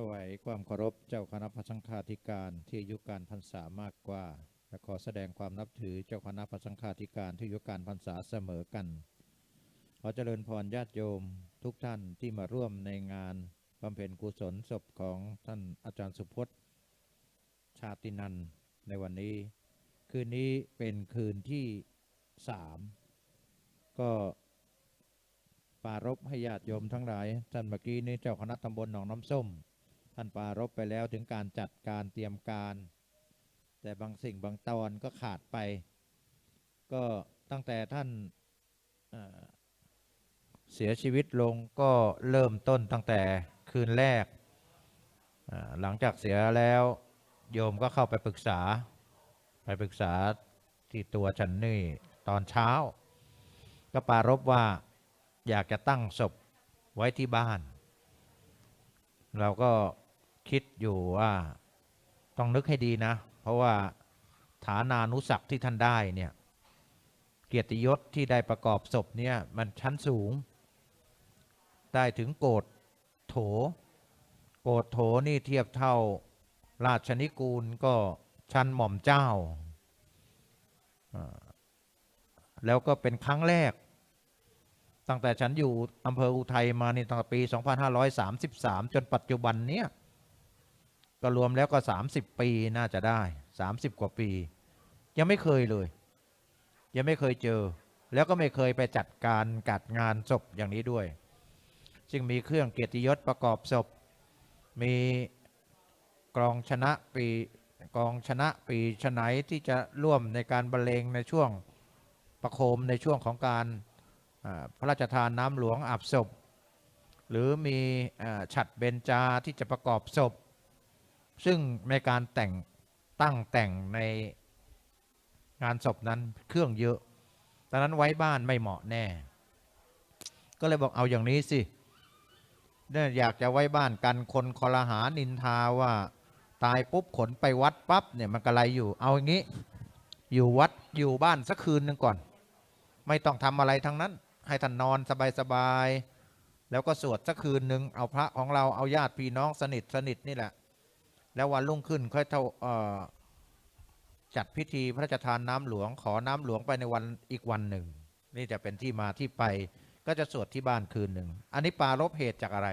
ถวายความเคารพเจ้าคณะพระสังฆาธิการที่อายุการพรรษามากกว่า และขอแสดงความนับถือเจ้าคณะพระสังฆาธิการที่อายุการพรรษาเสมอกัน ขอเจริญพรญาติโยมทุกท่านที่มาร่วมในงานบำเพ็ญกุศลศพของท่านอาจารย์สุพจน์ชาตินันในวันนี้ คืนนี้เป็นคืนที่สามก็ปรารบให้ญาติโยมทั้งหลายท่านเมื่อกี้นี้เจ้าคณะตำบลหนองน้ำส้ม ท่านปรารบไปแล้วถึงการจัดการเตรียมการ แต่บางสิ่งบางตอนก็ขาดไป ก็ตั้งแต่ท่านเสียชีวิตลงก็เริ่มต้นตั้งแต่คืนแรก หลังจากเสียแล้วโยมก็เข้าไปปรึกษา ไปปรึกษาที่ตัวฉันนี่ตอนเช้า ก็ปรารบว่าอยากจะตั้งศพไว้ที่บ้าน เราก็ คิดอยู่ว่าต้องนึกให้ดีนะ เพราะว่าฐานานุศักดิ์ที่ท่านได้เนี่ย เกียรติยศที่ได้ประกอบศพเนี่ยมันชั้นสูง ได้ถึงโกดโถ โกดโถนี่เทียบเท่าราชนิกูลก็ชั้นหม่อมเจ้า แล้วก็เป็นครั้งแรก ตั้งแต่ฉันอยู่อำเภออุทัยมานี่ตั้งแต่ปี 2533 จนปัจจุบันเนี้ย ก็รวมแล้วก็ 30 ปีน่าจะได้ 30 กว่าปี ยังไม่เคยเลย ยังไม่เคยเจอ แล้วก็ไม่เคยไปจัดการกัดงานศพอย่างนี้ด้วยซึ่งมีเครื่องเกียรติยศประกอบศพ มีกรองชนะปีกองชนะปีชไหนที่จะร่วมในการบรรเลงในช่วงประโคมในช่วงของการพระราชทานน้ำหลวงอาบศพ หรือมีอฉัดเบญจาที่จะประกอบศพ ซึ่งในการแต่งตั้งแต่งในงานศพนั้นเครื่องเยอะดังนั้นไว้บ้านไม่เหมาะแน่ ก็เลยบอกเอาอย่างนี้สิเนี่ยอยากจะไว้บ้านกันคนคอรหานินทาว่า ตายปุ๊บขนไปวัดปั๊บเนี่ยมันกระไรอยู่ เอาอย่างนี้ อยู่วัดอยู่บ้านสักคืนหนึ่งก่อน ไม่ต้องทำอะไรทั้งนั้น ให้ท่านนอนสบายๆแล้วก็สวดสักคืนหนึ่งเอาพระของเราเอาญาติพี่น้องสนิทสนิทนี่แหละ แล้ววันรุ่งขึ้นค่อยเท่าเอ่อจัดพิธีพระราชทานน้ำหลวงขอน้ำหลวงไปในวันอีกวันหนึ่ง นี่จะเป็นที่มาที่ไปก็จะสวดที่บ้านคืนหนึ่ง อันนี้ปารบเหตุจากอะไร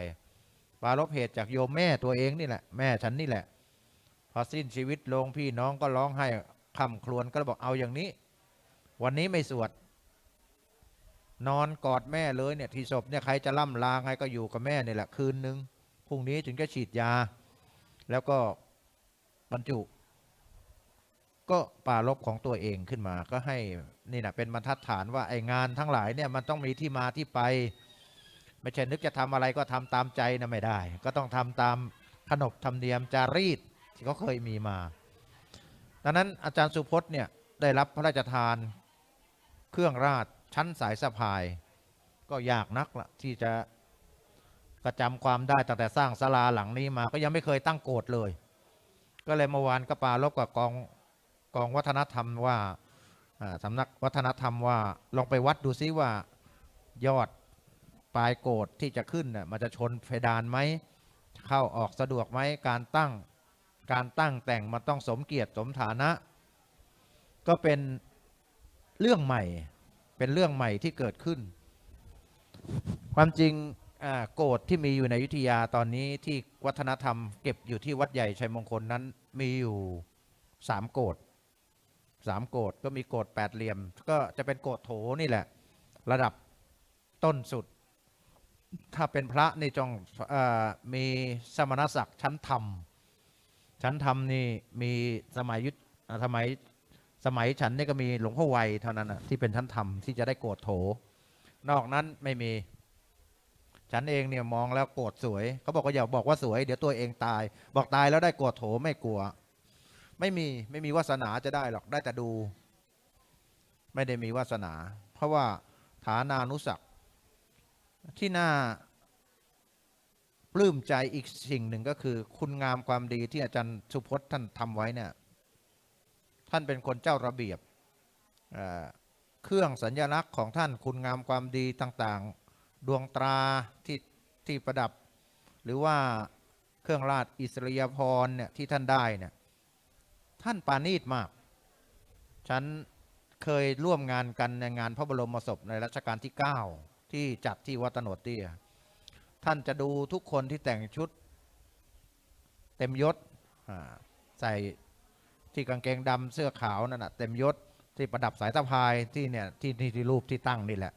ปารบเหตุจากโยมแม่ตัวเองนี่แหละ แม่ฉันนี่แหละ พอสิ้นชีวิตลงพี่น้องก็ร้องให้คำครวญก็บอกเอาอย่างนี้ วันนี้ไม่สวด นอนกอดแม่เลยเนี่ยที่ศพเนี่ยใครจะล่ำลาไงก็อยู่กับแม่นี่แหละคืนหนึ่งพรุ่งนี้ถึงจะฉีดยา แล้วก็บรรจุ ก็ปารบของตัวเองขึ้นมาก็ให้นี่นะเป็นบรรทัดฐานว่าไองานทั้งหลายเนี่ยมันต้องมีที่มาที่ไป ไม่ใช่นึกจะทำอะไรก็ทำตามใจนะไม่ได้ ก็ต้องทำตามขนบธรรมเนียมจารีตที่เขาเคยมีมาดังนั้นอาจารย์สุพจน์เนี่ยได้รับพระราชทานเครื่องราชชั้นสายสะพาย ก็ยากนักละที่จะ กระจำความได้ตั้งแต่สร้างศาลาหลังนี้มา ก็ยังไม่เคยตั้งโกรธเลย ก็เลยเมื่อวานก็ปารบกับกองกองวัฒนธรรมว่าสำนักวัฒนธรรมว่าลองไปวัดดูซิว่ายอดปลายโกรธที่จะขึ้นน่ะมันจะชนเพดานไหมเข้าออกสะดวกไหมการตั้งการตั้งแต่งมันต้องสมเกียรติสมฐานะ ก็เป็นเรื่องใหม่เป็นเรื่องใหม่ที่เกิดขึ้น ความจริง โกรธที่มีอยู่ในยุทธยาตอนนี้ที่วัฒนธรรมเก็บอยู่ที่วัดใหญ่ชัยมงคลนั้นมีอยู่สามโกรธสามโกรธก็มีโกรธแปดเหลี่ยม ก็จะเป็นโกรธโถนี่แหละ ระดับต้นสุด ถ้าเป็นพระนี่จงมีสมณศักดิ์ชั้นธรรม ชั้นธรรมนี่มีสมัยยุทธสมัยสมัยฉันนี่ก็มีหลวงพ่อไวยเท่านั้นนะที่เป็นชั้นธรรมที่จะได้โกรธโถ นอกนั้นไม่มี ฉันเองเนี่ยมองแล้วโกรธสวย เขาบอกว่าอย่าบอกว่าสวย เดี๋ยวตัวเองตาย บอกตายแล้วได้โกรธโถไม่กลัว ไม่มีไม่มีวาสนาจะได้หรอกได้แต่ดู ไม่ได้มีวาสนา เพราะว่าฐานานุศักที่น่าปลื้มใจอีกสิ่งหนึ่งก็คือ คุณงามความดีที่อาจารย์สุพจน์ท่านทำไว้เนี่ยท่านเป็นคนเจ้าระเบียบเครื่องสัญลักษณ์ของท่านคุณงามความดีต่างๆ ดวงตราที่ที่ประดับ หรือว่าเครื่องราชอิสริยาภรเนี่ยที่ท่านได้เนี่ยท่านปานีตมาก ฉันเคยร่วมงานกันในงานพระบรมศพในรัชกาลที่ 9 ที่จัดที่วัดตโนดเตี้ยท่านจะดูทุกคนที่แต่งชุด เต็มยศใส่ที่กางเกงดำเสื้อขาวนั่นนะเต็มยศที่ประดับสายตะพายที่เนี่ยที่ที่ที่รูปที่ตั้งนี่แหละ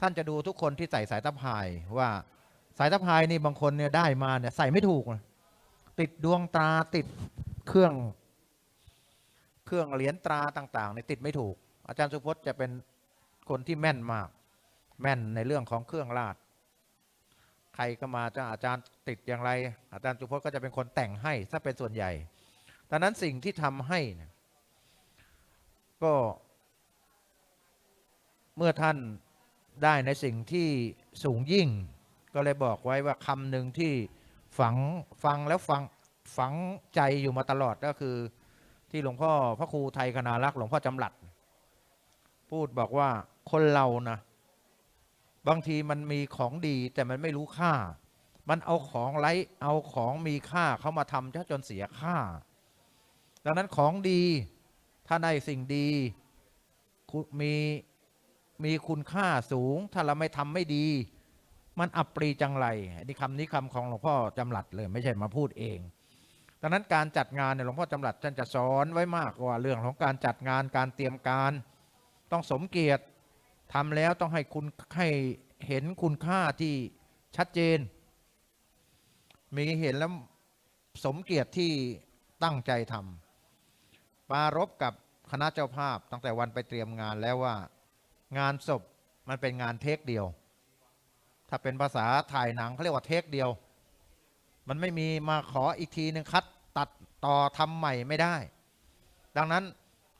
ท่านจะดูทุกคนที่ใส่สายตะพายว่าสายตะพายนี่บางคนเนี่ยได้มาเนี่ยใส่ไม่ถูกนะติดดวงตาติดเครื่อง เครื่องเหรียญตราต่างๆเนี่ยติดไม่ถูก อาจารย์สุพจน์จะเป็นคนที่แม่นมาก แม่นในเรื่องของเครื่องราชใครก็มาจะอาจารย์ติดอย่างไร อาจารย์สุพจน์ก็จะเป็นคนแต่งให้ถ้าเป็นส่วนใหญ่ดังนั้นสิ่งที่ทำให้ก็เมื่อท่าน ได้ในสิ่งที่สูงยิ่ง ก็เลยบอกไว้ว่าคำหนึ่งที่ฝังฟังแล้วฟังฝังใจอยู่มาตลอดก็คือ ที่หลวงพ่อพระครูไทยคณารักษ์หลวงพ่อจำหลัด พูดบอกว่าคนเรานะบางทีมันมีของดีแต่มันไม่รู้ค่า มันเอาของไร้เอาของมีค่าเขามาทำจนเสียค่า ดังนั้นของดีถ้าได้สิ่งดีมี มีคุณค่าสูง ถ้าเราไม่ทำไม่ดี มันอับปรีจังไรอันนี้คำนี้คำของหลวงพ่อจำหลัดเลยไม่ใช่มาพูดเองดังนั้นการจัดงานเนี่ยหลวงพ่อจำหลัดท่านจะสอนไว้มากกว่าเรื่องของการจัดงานการเตรียมการ ต้องสมเกียรติทำแล้วต้องให้คุณให้เห็นคุณค่าที่ชัดเจน มีเห็นแล้วสมเกียรติที่ตั้งใจทำปรารบกับคณะเจ้าภาพตั้งแต่วันไปเตรียมงานแล้วว่า งานศพมันเป็นงานเทคเดียว ถ้าเป็นภาษาถ่ายหนังเขาเรียกว่าเทคเดียว มันไม่มีมาขออีกทีหนึ่งคัดตัดต่อทำใหม่ไม่ได้ ดังนั้น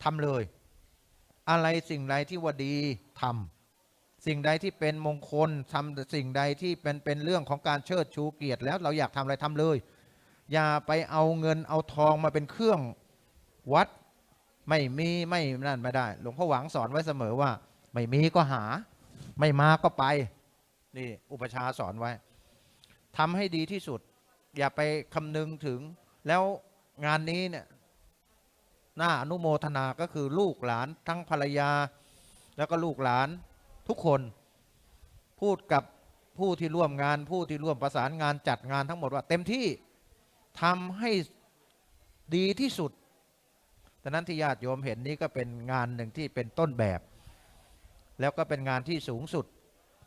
ทำเลย อะไรสิ่งใดที่ว่าดีทำสิ่งใดที่เป็นมงคลทำสิ่งใดที่เป็นเป็นเรื่องของการเชิดชูเกียรติ แล้วเราอยากทำอะไรทำเลย อย่าไปเอาเงินเอาทองมาเป็นเครื่องวัดไม่มีไม่นั่นไม่ได้ หลวงพ่อหวังสอนไว้เสมอว่า ไม่มีก็หา ไม่มาก็ไป นี่อุปชาสอนไว้ทำให้ดีที่สุด อย่าไปคำนึงถึง แล้วงานนี้เนี่ยน่าอนุโมทนาก็คือลูกหลานทั้งภรรยา แล้วก็ลูกหลานทุกคน พูดกับผู้ที่ร่วมงานผู้ที่ร่วมประสานงานจัดงานทั้งหมดว่า เต็มที่ทำให้ดีที่สุดดังนั้นที่ญาติโยมเห็นนี้ก็เป็นงานหนึ่งที่เป็นต้นแบบ แล้วก็เป็นงานที่สูงสุด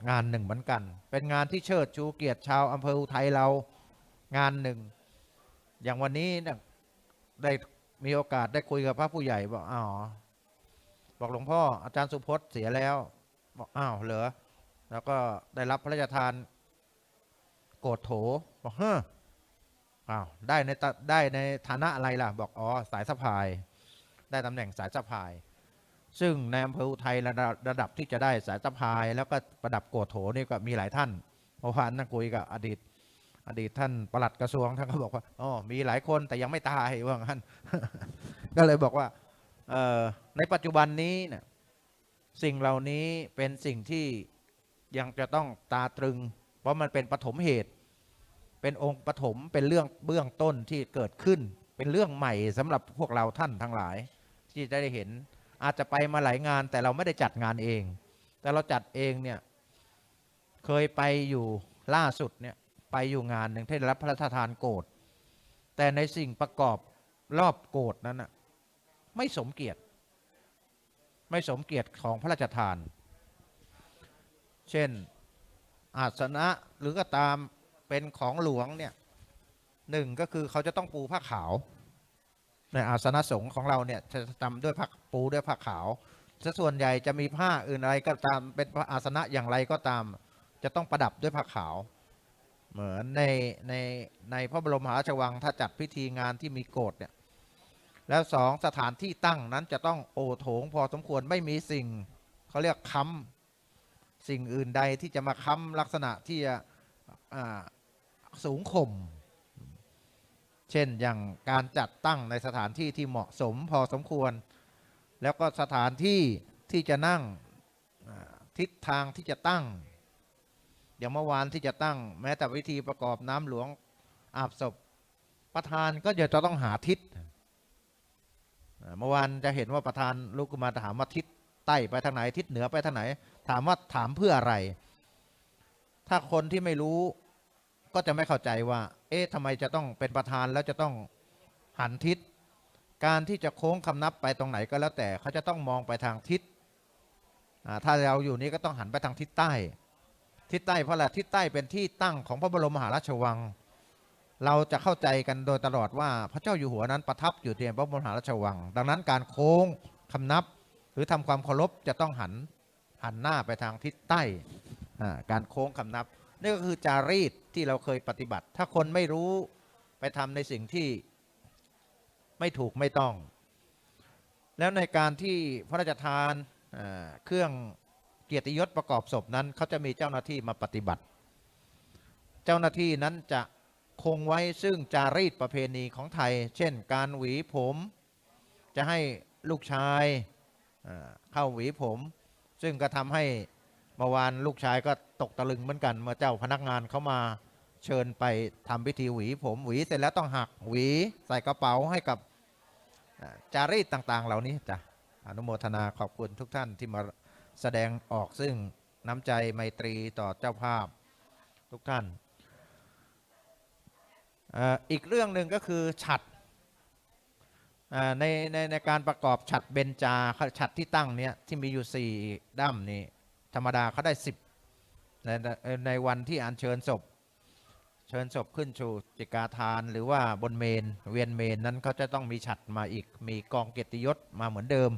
งานหนึ่งเหมือนกัน เป็นงานที่เชิดชูเกียรติชาวอำเภออุทัยเรางานหนึ่ง อย่างวันนี้เนี่ยได้มีโอกาสได้คุยกับพระผู้ใหญ่บอกอ้าวบอกหลวงพ่ออาจารย์สุพจน์เสียแล้วบอกอ้าวเหรอแล้วก็ได้รับพระราชทานโกดโถบอกเฮ้ออ้าวได้ในตได้ในฐานะอะไรล่ะ บอกอ๋อสายสะพาย ได้ตำแหน่งสายสะพาย ซึ่งในอำเภออุทัยระดับระดับที่จะได้สายสะพาย แล้วก็ประดับโกโถนี่ก็มีหลายท่านเมื่อวานนั่งคุยกับอดีต อดีตท่านปลัดกระทรวงท่านก็บอกว่าอ๋อมีหลายคนแต่ยังไม่ตายว่างั้นก็เลยบอกว่าในปัจจุบันนี้เนี่ยสิ่งเหล่านี้เป็นสิ่งที่ยังจะต้องตาตรึง เพราะมันเป็นปฐมเหตุ เป็นองค์ปฐมเป็นเรื่องเบื้องต้นที่เกิดขึ้น เป็นเรื่องใหม่สำหรับพวกเราท่านทั้งหลาย ที่จะได้เห็น อาจจะไปมาหลายงานแต่เราไม่ได้จัดงานเอง แต่เราจัดเองเนี่ยเคยไปอยู่ล่าสุดเนี่ยไปอยู่งานหนึ่งที่ได้รับพระราชทานโกรธแต่ในสิ่งประกอบรอบโกรธนั้นนะไม่สมเกียรติ ไม่สมเกียรติของพระราชทาน เช่นอาสนะหรือก็ตามเป็นของหลวงเนี่ยหนึ่งก็คือเขาจะต้องปูผ้าขาว ในอาสนะสงฆ์ของเราเนี่ยจะทำด้วยผ้าปูด้วยผ้าขาวซะส่วนใหญ่จะมีผ้าอื่นอะไรก็ตามเป็นอาสนะอย่างไรก็ตาม จะต้องประดับด้วยผ้าขาว เหมือนในในในพระบรมหาราชวังถ้าจัดพิธีงานที่มีโกรธเนี่ยแล้วสองสถานที่ตั้งนั้นจะต้องโอโถงพอสมควรไม่มีสิ่งเขาเรียกค้ำสิ่งอื่นใดที่จะมาค้ำลักษณะที่จะอ่าสูงข่ม เช่นอย่างการจัดตั้งในสถานที่ที่เหมาะสมพอสมควร แล้วก็สถานที่ที่จะนั่งทิศทางที่จะตั้ง อย่างเมื่อวานที่จะตั้ง แม้แต่วิธีประกอบน้ำหลวงอาบศพประธานก็จะต้องหาทิศเมื่อวานจะเห็นว่าประธานลุกมาถามว่าทิศใต้ไปทางไหนทิศเหนือไปทางไหน ถามว่าถามเพื่ออะไร ถ้าคนที่ไม่รู้ ก็จะไม่เข้าใจว่า เอ๊ะทำไมจะต้องเป็นประธานแล้วจะต้องหันทิศ การที่จะโค้งคำนับไปตรงไหนก็แล้วแต่เขาจะต้องมองไปทางทิศถ้าเราอยู่นี้ก็ต้องหันไปทางทิศใต้ ทิศใต้เพราะอะไรทิศใต้เป็นที่ตั้งของพระบรมมหาราชวัง เราจะเข้าใจกันโดยตลอดว่าพระเจ้าอยู่หัวนั้นประทับอยู่ที่พระบรมมหาราชวัง ดังนั้นการโค้งคำนับ หรือทำความเคารพจะต้องหันหันหน้าไปทางทิศใต้การโค้งคำนับ นี่ก็คือจารีตที่เราเคยปฏิบัติ ถ้าคนไม่รู้ไปทำในสิ่งที่ไม่ถูกไม่ต้อง แล้วในการที่พระราชทานเครื่องเกียรติยศประกอบศพนั้นเขาจะมีเจ้าหน้าที่มาปฏิบัติ เจ้าหน้าที่นั้นจะคงไว้ซึ่งจารีตประเพณีของไทย เช่น การหวีผม จะให้ลูกชายเข้าหวีผม ซึ่งก็ทำให้ เมื่อวานลูกชายก็ตกตะลึงเหมือนกัน เมื่อเจ้าพนักงานเขามาเชิญไปทำพิธีหวี ผมหวีเสร็จแล้วต้องหักหวีใส่กระเป๋าให้กับจารีตต่าง ๆ เหล่านี้จ้ะอนุโมทนาขอบคุณทุกท่านที่มาแสดงออกซึ่งน้ำใจไมตรีต่อเจ้าภาพทุกท่านอีกเรื่องหนึ่งก็คือฉัดในในในการประกอบฉัดเบญจาฉัดที่ตั้งเนี้ยที่มีอยู่สี่ด้ามนี่ ธรรมดาเขาได้สิบในในวันที่อัญเชิญศพ เชิญศพขึ้นชูจิกาทานหรือว่าบนเมนเวียนเมนนั้นเขาจะต้องมีฉัดมาอีก มีกองเกียรติยศมาเหมือนเดิม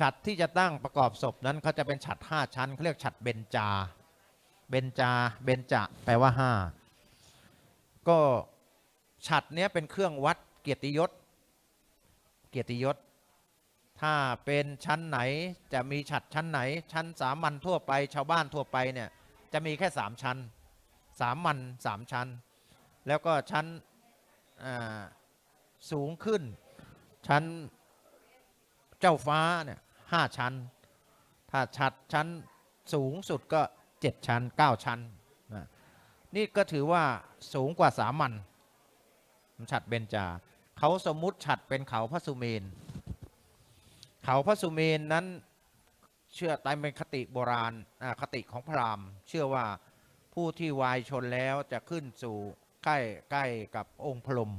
ฉัดที่จะตั้งประกอบศพนั้นเขาจะเป็นฉัดห้าชั้นเขาเรียกฉัดเบญจา เบญจา เบญจะแปลว่าห้าก็ฉัดเนี้ยเป็นเครื่องวัดเกียรติยศ เกียรติยศ ถ้าเป็นชั้นไหนจะมีฉัดชั้นไหน ชั้นสามัญทั่วไป ชาวบ้านทั่วไปเนี่ยจะมีแค่สามชั้นสามัญสามชั้น แล้วก็ชั้นอ่าสูงขึ้น ชั้นเจ้าฟ้าเนี่ยห้าชั้น ถ้าฉัดชั้นสูงสุดก็เจ็ดชั้นเก้าชั้นนะนี่ก็ถือว่าสูงกว่าสามัญฉัดเบญจาเขาสมมุติฉัดเป็นเขาพระสุเมน เขาพระสุเมนนั้นเชื่อตามเป็นคติโบราณคติของพราหมณ์เชื่อว่าผู้ที่วายชนแล้วจะขึ้นสู่ใกล้ใกล้กับองค์พรหม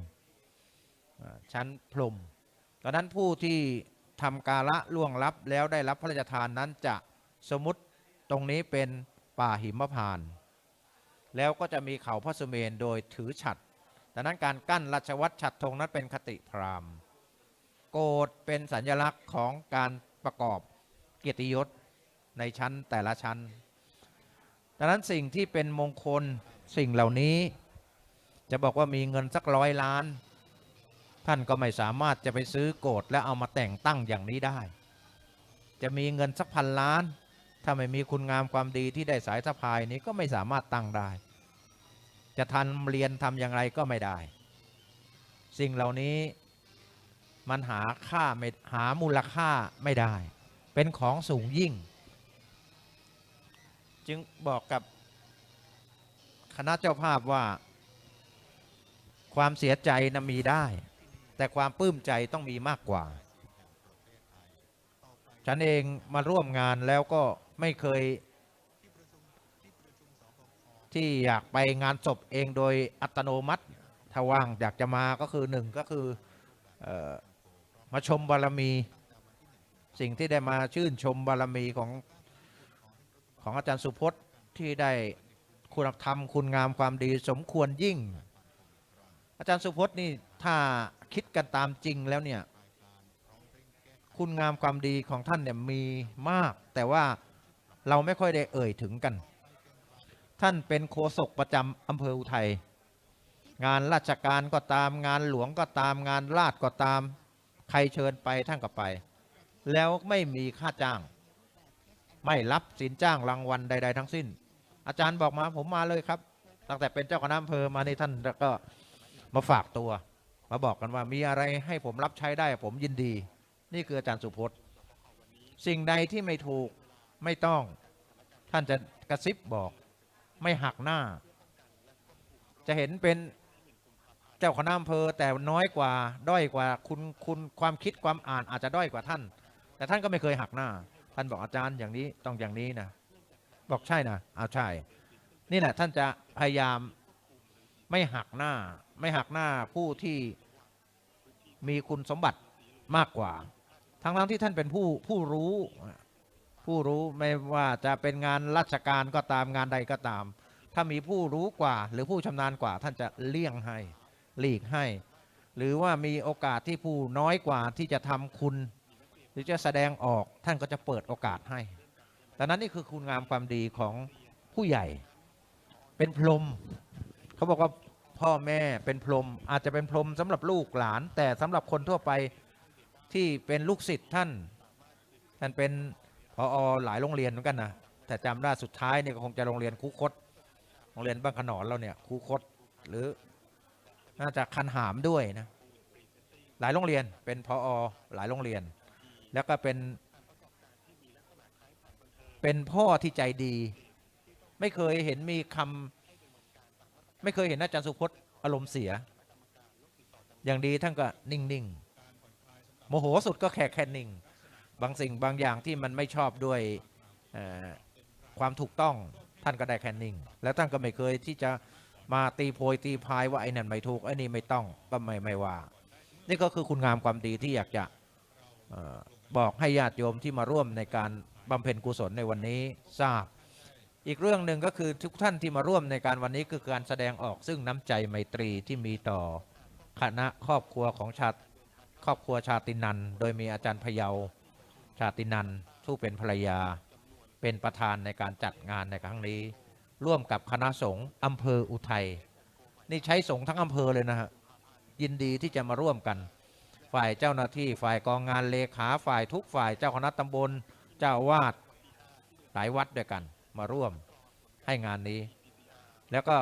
ชั้นพรหมตอนนั้นผู้ที่ทำกาละล่วงลับแล้วได้รับพระราชทานนั้นจะสมมติตรงนี้เป็นป่าหิมพานต์แล้วก็จะมีเขาพระสุเมนโดยถือฉัดดังนั้นการกั้นราชวัตรฉัดธงนั้นเป็นคติพราหมณ์ โกดเป็นสัญลักษณ์ของการประกอบเกียรติยศในชั้นแต่ละชั้น ดังนั้นสิ่งที่เป็นมงคลสิ่งเหล่านี้ จะบอกว่ามีเงินสักร้อยล้าน ท่านก็ไม่สามารถจะไปซื้อโกดและเอามาแต่งตั้งอย่างนี้ได้ จะมีเงินสักพันล้าน ถ้าไม่มีคุณงามความดีที่ได้สายสะพายนี้ก็ไม่สามารถตั้งได้ จะทันเรียนทำอย่างไรก็ไม่ได้ สิ่งเหล่านี้ มันหาค่าไม่หามูลค่าไม่ได้ เป็นของสูงยิ่ง จึงบอกกับคณะเจ้าภาพว่า ความเสียใจนะมีได้ แต่ความปลื้มใจต้องมีมากกว่า ฉันเองมาร่วมงานแล้วก็ไม่เคย ที่อยากไปงานศพเองโดยอัตโนมัติถ้าว่างอยากจะมาก็คือหนึ่งก็คืออ มาชมบารมี สิ่งที่ได้มาชื่นชมบารมีของของอาจารย์สุพจน์ที่ได้คุณธรรมคุณงามความดีสมควรยิ่ง อาจารย์สุพจน์นี่ถ้าคิดกันตามจริงแล้วเนี่ยคุณงามความดีของท่านเนี่ยมีมาก แต่ว่าเราไม่ค่อยได้เอ่ยถึงกัน ท่านเป็นโฆษกประจำอำเภออุทัยงานราชการก็ตามงานหลวงก็ตามงานราชก็ตาม ใครเชิญไปท่านก็ไป แล้วไม่มีค่าจ้าง ไม่รับสินจ้างรางวัลใด ๆ ทั้งสิ้น อาจารย์บอกมาผมมาเลยครับ ตั้งแต่เป็นเจ้าคณะอำเภอมาในท่านก็มาฝากตัว มาบอกกันว่ามีอะไรให้ผมรับใช้ได้ผมยินดี นี่คืออาจารย์สุพจน์ สิ่งใดที่ไม่ถูกไม่ต้องท่านจะกระซิบบอก ไม่หักหน้า จะเห็นเป็น เจ้าคณะอำเภอแต่น้อยกว่าด้อยกว่าคุณคุณความคิดความอ่านอาจจะด้อยกว่าท่าน แต่ท่านก็ไม่เคยหักหน้า ท่านบอกอาจารย์อย่างนี้ต้องอย่างนี้นะบอกใช่นะเอาใช่ นี่แหละท่านจะพยายามไม่หักหน้า ไม่หักหน้าผู้ที่มีคุณสมบัติมากกว่า ทั้งทั้งที่ท่านเป็นผู้ผู้รู้ ผู้รู้ไม่ว่าจะเป็นงานราชการก็ตามงานใดก็ตาม ถ้ามีผู้รู้กว่า หรือผู้ชำนาญกว่า ท่านจะเลี่ยงให้ หลีกให้ หรือว่ามีโอกาสที่ผู้น้อยกว่าที่จะทำคุณ หรือจะแสดงออกท่านก็จะเปิดโอกาสให้ดังนั้นนี่คือคุณงามความดีของผู้ใหญ่ เป็นพรหมเขาบอกว่าพ่อแม่เป็นพรหมอาจจะเป็นพรหมสำหรับลูกหลาน แต่สำหรับคนทั่วไปที่เป็นลูกศิษย์ท่าน ท่านเป็นพอหลายโรงเรียนเหมือนกันนะแต่จำได้สุดท้ายเนี่ยก็คงจะโรงเรียนคูคตโรงเรียนบ้านขนอนเราเนี่ยคูคต หรือ น่าจะคันหามด้วยนะหลายโรงเรียนเป็นพออหลายโรงเรียน แล้วก็เป็น เป็นพ่อที่ใจดี ไม่เคยเห็นมีคำไม่เคยเห็นอาจารย์สุพจน์อารมณ์เสีย อย่างดีท่านก็นิ่งๆโมโหสุดก็แค่แค่นิ่ง บางสิ่งบางอย่างที่มันไม่ชอบด้วยความถูกต้องท่านก็ได้แค่นิ่ง แล้วท่านก็ไม่เคยที่จะ มาตีโพยตีพายว่าไอ้นั่นไม่ถูกไอ้นี่ไม่ต้องก็ไม่ไม่ว่า นี่ก็คือคุณงามความดีที่อยากจะออบอกให้ญาติโยมที่มาร่วมในการบำเพ็ญกุศลในวันนี้ทราบ อีกเรื่องหนึ่งก็คือทุกท่านที่มาร่วมในการวันนี้คือการแสดงออกซึ่งน้ำใจไมตรีที่มีต่อคณะครอบครัวของชาติครอบครัวชาตินัน โดยมีอาจารย์พะเยาชาตินันผู้เป็นภรรยาเป็นประธานในการจัดงานในครั้งนี้ ร่วมกับคณะสงฆ์อำเภออุทัยนี่ใช้สงฆ์ทั้งอำเภอเลยนะฮะยินดีที่จะมาร่วมกัน ฝ่ายเจ้าหน้าที่ฝ่ายกองงานเลขาฝ่ายทุกฝ่ายเจ้าคณะตำบล เจ้าวาดหลายวัดด้วยกัน มาร่วมให้งานนี้ แล้วก็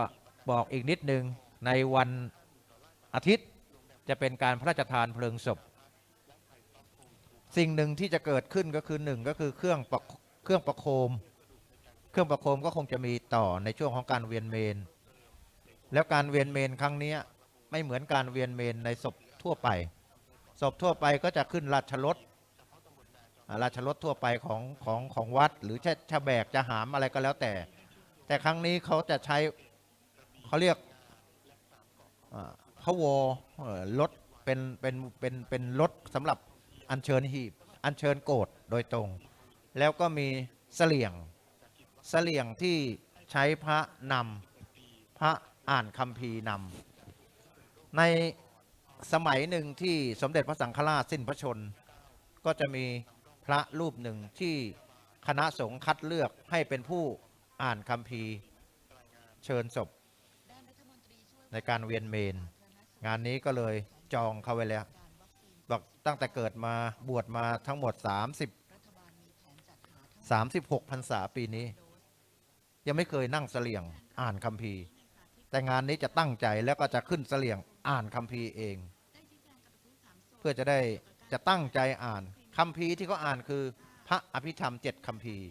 บอกอีกนิดนึงในวันอาทิตย์จะเป็นการพระราชทานเพลิงศพ สิ่งหนึ่งที่จะเกิดขึ้นก็คือหนึ่งก็คือเครื่องประเครื่องประโคม เครื่องประโคมก็คงจะมีต่อในช่วงของการเวียนเมน แล้วการเวียนเมนครั้งนี้ไม่เหมือนการเวียนเมนในศพทั่วไป ศพทั่วไปก็จะขึ้นราชรถราชรถทั่วไปของของของวัด หรือจะจะแบกจะหามอะไรก็แล้วแต่ แต่ครั้งนี้เขาจะใช้เขาเรียกอ่าพระวอเอ่อรถเป็นเป็นเป็นเป็นรถสำหรับอัญเชิญหีบ อัญเชิญโกรธโดยตรง แล้วก็มีเสลี่ยง เสลี่ยงที่ใช้พระนำพระอ่านคัมภีนำในสมัยหนึ่งที่สมเด็จพระสังฆราชสิ้นพระชน ก็จะมีพระรูปหนึ่งที่คณะสงฆ์คัดเลือกให้เป็นผู้อ่านคัมภีเชิญศพ ในการเวียนเมน งานนี้ก็เลยจองเข้าไว้แล้วบอกตั้งแต่เกิดมาบวชมาทั้งหมด 30 36พรรษาปีนี้ ยังไม่เคยนั่งเสลี่ยงอ่านคัมภีร์ แต่งานนี้จะตั้งใจแล้วก็จะขึ้นเสลี่ยงอ่านคัมภีร์เอง เพื่อจะได้จะตั้งใจอ่านคัมภีร์ที่เขาอ่านคือพระอภิธรรมเจ็ดคัมภีร์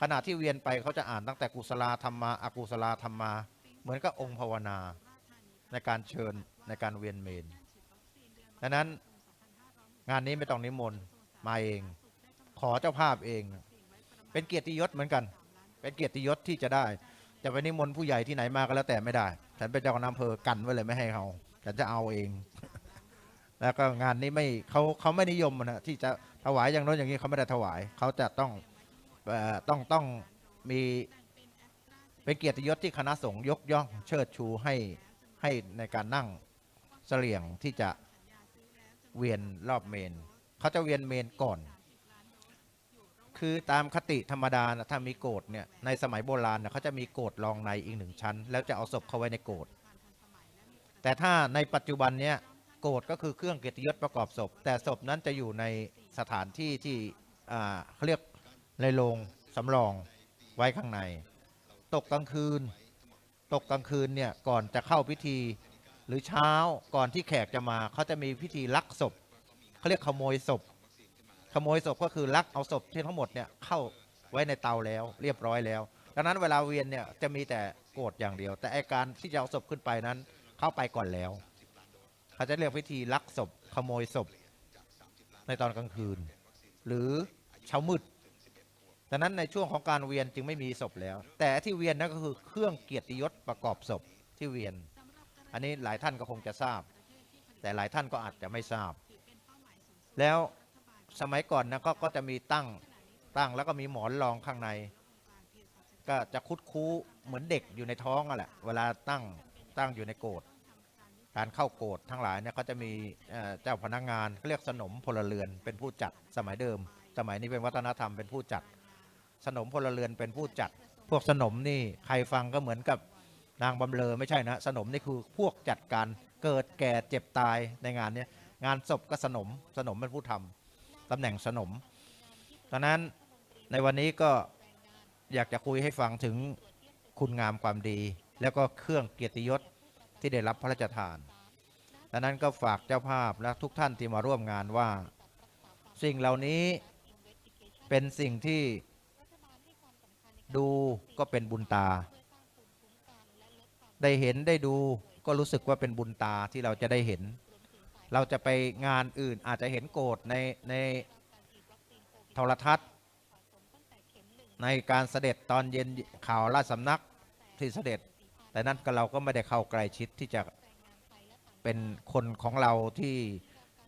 ขณะที่เวียนไปเขาจะอ่านตั้งแต่กุศลธรรมมาอากุศลธรรมมา เหมือนกับองค์ภาวนา ในการเชิญในการเวียนเมนดังนั้นงานนี้ไม่ต้องนิมนต์มาเอง ขอเจ้าภาพเอง เป็นเกียรติยศเหมือนกัน เป็นเกียรติยศที่จะได้ จะไปนิมนต์ผู้ใหญ่ที่ไหนมาก็แล้วแต่ไม่ได้ ฉันเป็นเจ้าคณะอำเภอกันไว้เลยไม่ให้เขาฉันจะเอาเอง แล้วก็งานนี้ไม่เขาเขาไม่นิยมนะที่จะถวายอย่างโน้นอย่างนี้เขาไม่ได้ถวาย เขาจะต้องอต้องต้องมีเป็นเกียรติยศที่คณะสงฆ์ยกย่องเชิดชูให้ให้ในการนั่งเสลี่ยงที่จะเวียนรอบเมน เขาจะเวียนเมนก่อน คือตามคติธรรมดานะถ้ามีโกรธเนี่ยในสมัยโบราณนะเขาจะมีโกรธรองในอีกหนึ่งชั้น แล้วจะเอาศพเข้าไว้ในโกรธแต่ถ้าในปัจจุบันเนี่ยโกรธก็คือเครื่องเกียรติยศประกอบศพ แต่ศพนั้นจะอยู่ในสถานที่ที่เขาเรียกในโรงสำรองไว้ข้างใน ตกกลางคืน ตกกลางคืนเนี่ยก่อนจะเข้าพิธีหรือเช้าก่อนที่แขกจะมาเขาจะมีพิธีลักศพเขาเรียกขโมยศพ โมยศพก็คือลักเอาศพที่ทั้งหมดเนี่ยเข้าไว้ในเตาแล้วเรียบร้อยแล้วดังนั้นเวลาเวียนเนี่ยจะมีแต่โกรธอย่างเดียว แต่ไอการที่จะเอาศพขึ้นไปนั้น เข้าไปก่อนแล้วเขาจะเรียกวิธีลักศพขโมยศพในตอนกลางคืน หรือเช้ามืดดังนั้นในช่วงของการเวียนจึงไม่มีศพแล้ว แต่ที่เวียนนั่นก็คือเครื่องเกียรติยศประกอบศพที่เวียน อันนี้หลายท่านก็คงจะทราบ แต่หลายท่านก็อาจจะไม่ทราบ แล้ว สมัยก่อนนะก็ก็จะมีตั้งตั้งแล้วก็มีหมอนรองข้างใน ก็จะคุดคู้เหมือนเด็กอยู่ในท้องอะแหละเวลาตั้งตั้งอยู่ในโกรธการเข้าโกรธทั้งหลายเนี่ยก็จะมีเจ้าพนักงานเขาเรียกสนมพลเรือนเป็นผู้จัดสมัยเดิม สมัยนี้เป็นวัฒนธรรมเป็นผู้จัด สนมพลเรือนเป็นผู้จัด พวกสนมนี่ใครฟังก็เหมือนกับนางบำเลอไม่ใช่นะสนมนี่คือพวกจัดการเกิดแก่เจ็บตายในงานเนี้ยงานศพก็สนมสนมเป็นผู้ทำ ตำแหน่งสนมดังนั้นในวันนี้ก็อยากจะคุยให้ฟังถึงคุณงามความดี แล้วก็เครื่องเกียรติยศที่ได้รับพระราชทานดังนั้นก็ฝากเจ้าภาพและทุกท่านที่มาร่วมงานว่า สิ่งเหล่านี้เป็นสิ่งที่ดูก็เป็นบุญตา ได้เห็นได้ดูก็รู้สึกว่าเป็นบุญตาที่เราจะได้เห็น เราจะไปงานอื่นอาจจะเห็นโกรธในในโทรทัศน์ ในการเสด็จตอนเย็นข่าวราชสำนักที่เสด็จ แต่นั้นก็เราก็ไม่ได้เข้าใกล้ชิดที่จะเป็นคนของเราที่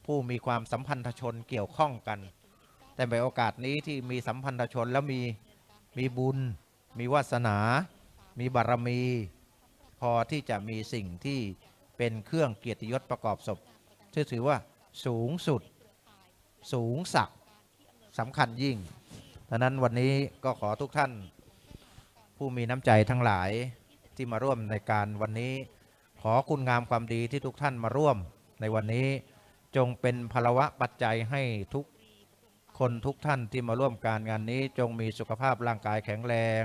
ผู้มีความสัมพันธชนเกี่ยวข้องกัน แต่ในโอกาสนี้ที่มีสัมพันธชนแล้วมีมีบุญ มีวาสนา มีบารมี พอที่จะมีสิ่งที่เป็นเครื่องเกียรติยศประกอบศพ ที่ถือว่าสูงสุด สูงสักสำคัญยิ่งดังนั้นวันนี้ก็ขอทุกท่าน ผู้มีน้ำใจทั้งหลายที่มาร่วมในการวันนี้ ขอคุณงามความดีที่ทุกท่านมาร่วมในวันนี้จงเป็นพลวะปัจจัยให้ทุกคนทุกท่านที่มาร่วมการงานนี้ จงมีสุขภาพร่างกายแข็งแรง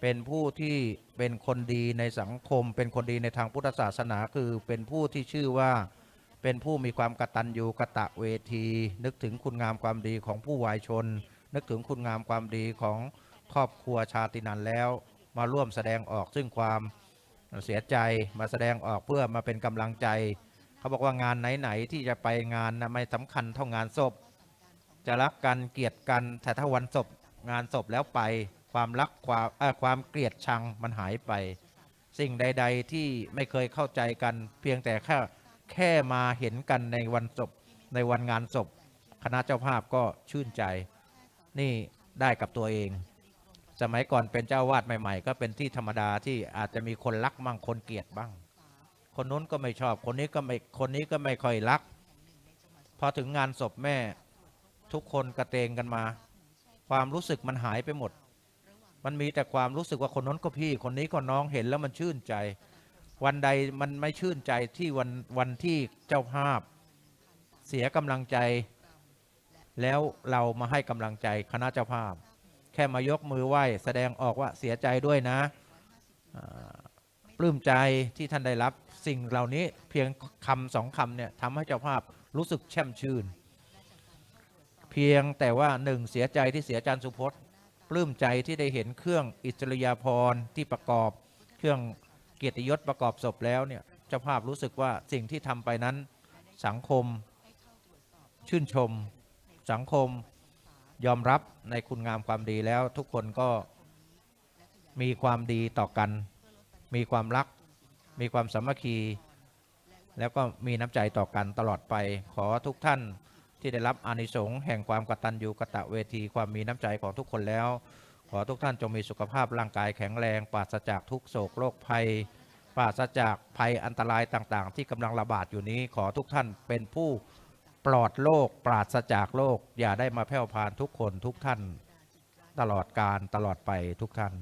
เป็นผู้ที่เป็นคนดีในสังคม เป็นคนดีในทางพุทธศาสนาคือเป็นผู้ที่ชื่อว่า เป็นผู้มีความกตัญญูกะตะเวที นึกถึงคุณงามความดีของผู้วายชน นึกถึงคุณงามความดีของครอบครัวชาตินันแล้ว มาร่วมแสดงออกซึ่งความเสียใจมาแสดงออกเพื่อมาเป็นกำลังใจ เขาบอกว่างานไหนๆที่จะไปงานนะไม่สำคัญเท่างานศพ จะรักกันเกลียดกันแต่ถ้าวันศพงานศพแล้วไปความรักความความเกลียดชังมันหายไป สิ่งใด ๆ ที่ไม่เคยเข้าใจกันเพียงแต่แค่ แค่มาเห็นกันในวันศพในวันงานศพ คณะเจ้าภาพก็ชื่นใจ นี่ได้กับตัวเอง สมัยก่อนเป็นเจ้าวาดใหม่ ๆ ก็เป็นที่ธรรมดาที่อาจจะมีคนรักบ้างคนเกลียดบ้าง คนนู้นก็ไม่ชอบคนนี้ก็ไม่คนนี้ก็ไม่ค่อยรัก พอถึงงานศพแม่ทุกคนกระเตงกันมา ความรู้สึกมันหายไปหมด มันมีแต่ความรู้สึกว่าคนนั้นก็พี่ คนนี้ก็น้องเห็นแล้วมันชื่นใจ วันใดมันไม่ชื่นใจที่วันวันที่เจ้าภาพ เสียกำลังใจ แล้วเรามาให้กำลังใจคณะเจ้าภาพ แค่มายกมือไหว้แสดงออกว่าเสียใจด้วยนะปลื้มใจที่ท่านได้รับสิ่งเหล่านี้เพียงคำสองคำเนี่ยทำให้เจ้าภาพรู้สึกแช่มชื่น เพียงแต่ว่าหนึ่งเสียใจที่เสียจารย์สุพจน์ปลื้มใจที่ได้เห็นเครื่องอิสริยาภรณ์ที่ประกอบเครื่อง เกียรติยศประกอบศพแล้วเนี่ยเจ้าภาพรู้สึกว่าสิ่งที่ทำไปนั้นสังคมชื่นชม สังคมยอมรับในคุณงามความดีแล้วทุกคนก็มีความดีต่อกัน มีความรัก มีความสามัคคี แล้วก็มีน้ำใจต่อกันตลอดไปขอทุกท่านที่ได้รับอานิสงส์แห่งความกตัญญูกะตะเวทีความมีน้ำใจของทุกคนแล้ว ขอทุกท่านจงมีสุขภาพร่างกายแข็งแรงปราศจากทุกโศกโรคภัยปราศจากภัยอันตรายต่างๆ ที่กำลังระบาดอยู่นี้ ขอทุกท่านเป็นผู้ปลอดโรคปราศจากโรคอย่าได้มาแพร่พานทุกคนทุกท่าน ตลอดการตลอดไปทุกท่าน